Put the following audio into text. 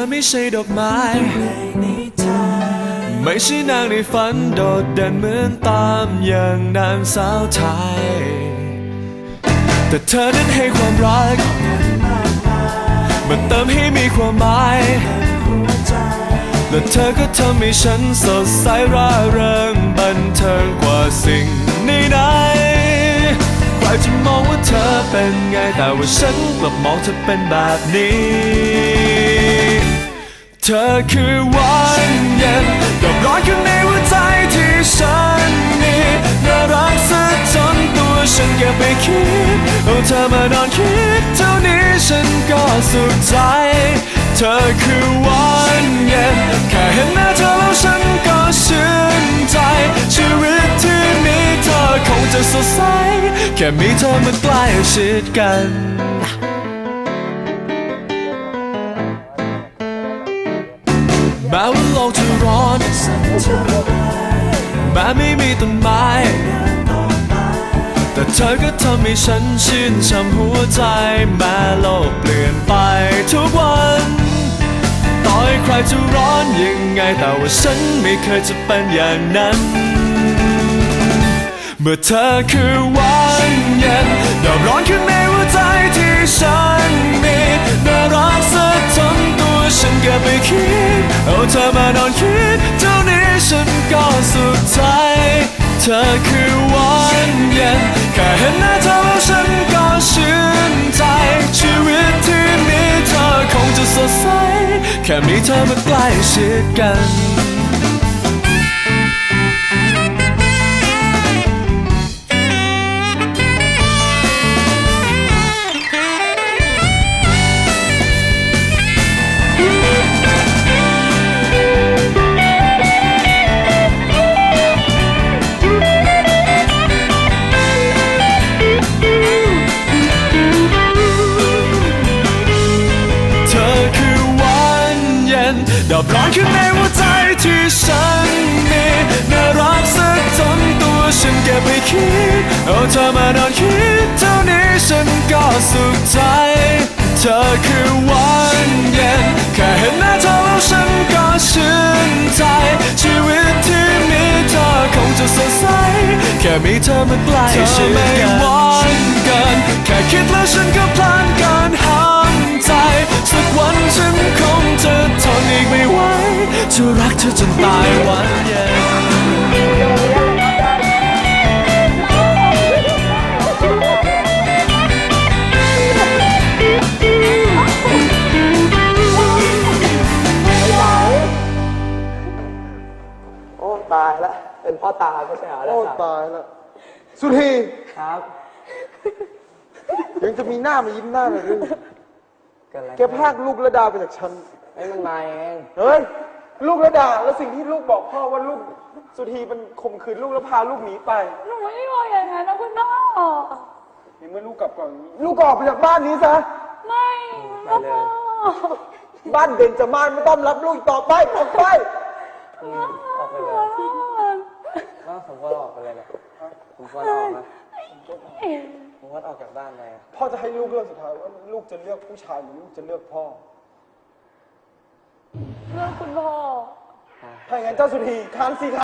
ธอไม่ใช่ดอกไม้ ไม่ใช่นางในฝันโดดเด่นเหมือนตามอย่างนางสาวไทย แต่เธอนั้นให้ความรัก มันเติมให้มีความหมาย และเธอก็ทำให้ฉันสดใสร่าเริงบันเทิงกว่าสิ่งใดๆใครจะมองว่าเธอเป็นไงแต่ว่าฉันกลับมองเธอเป็นแบบนี้ เธอคือวันเย็นดอกร้อนข้างในหัวใจที่ฉันมีน่ารักซะจนตัวฉันเก็บไปคิดเอาเธอมานอนคิดเท่านี้ฉันก็สุขใจ เธอคือวันเย็นแค่เห็นหน้าเธอแล้วฉันก็ชื่นใจ ชีวิตที่มีเธอคงจะสดใสแค่มีเธอมาใกล้ชิดกัน แม้ว่าโลกจะร้อนแม้ไม่มีต้นไม้ แต่เธอก็ทำให้ฉันชื่นช่ำหัวใจ แม้โลกเปลี่ยนไปทุกวัน ต่อให้ใครจะร้อนยังไง แต่ว่าฉันไม่เคยจะเป็นอย่างนั้น เมื่อเธอคือวันเย็นดอกร้อนข้างในหัวใจที่ฉันมีน่ารักซะจนตัวฉันเก็บไปคิด เอาเธอมานอนคิดเท่านี้ฉันก็สุขใจ เธอคือวันเย็นแค่เห็นหน้าเธอแล้วฉันก็ชื่นใจ ชีวิตที่มีเธอคงจะสดใส แค่มีเธอมาใกล้ชิดกัน อกร้อนข้างในหัวใจที่ฉันมีน่ารักซะจนตัวฉันเก็บไปคิด เอาเธอมานอนคิดเท่านี้ฉันก็สุขใจ เธอคือวันเย็นแค่เห็นหน้าเธอแล้วฉันก็ชื่นใจ ชีวิตที่มีเธอคงจะสดใส แค่มีเธอมาใกล้ชิดกันไม่วันเกิน แค่คิดแล้วฉันก็พลันกินห้ามใจ สักวันฉัน จะรักเธอจนตายวันเย็นโอ้ตายแล้วเป็นพ่อตาไม่ใช่เหรอแล้วโอ้ครับตายแล้วสุธีครับยังจะมีหน้ามายิ้มหน้าเลยหรือเกิดอะไรแกพรากลูกระดาไปจากฉัน ไอ้มันมาเอง เฮ้ย ลูกระดาแล้วสิ่งที่ลูกบอกพ่อว่าลูกสุธีมันข่มขืนลูกแล้วพาลูกหนีไปหนูไม่ได้บอกอย่างนั้นนะคุณพ่อนี่เมื่อลูกกลับก่อนลูกก็ออกไปจากบ้านนี้ซะไม่พ่อบ้านเบนจะมานไม่ต้องรับลูกอีกต่อไปออกไปออกไปเลยว่าผมก็ออกไปเลยนะผมควรออกนะผมควรออกจากบ้านเลยอะพ่อจะให้ลูกเลือกสุดท้ายว่าลูกจะเลือกผู้ชายหรือลูกจะเลือกพ่อ เรื่องคุณพ่อ ถ้าอย่างนั้นเจ้าสุธีคานสิค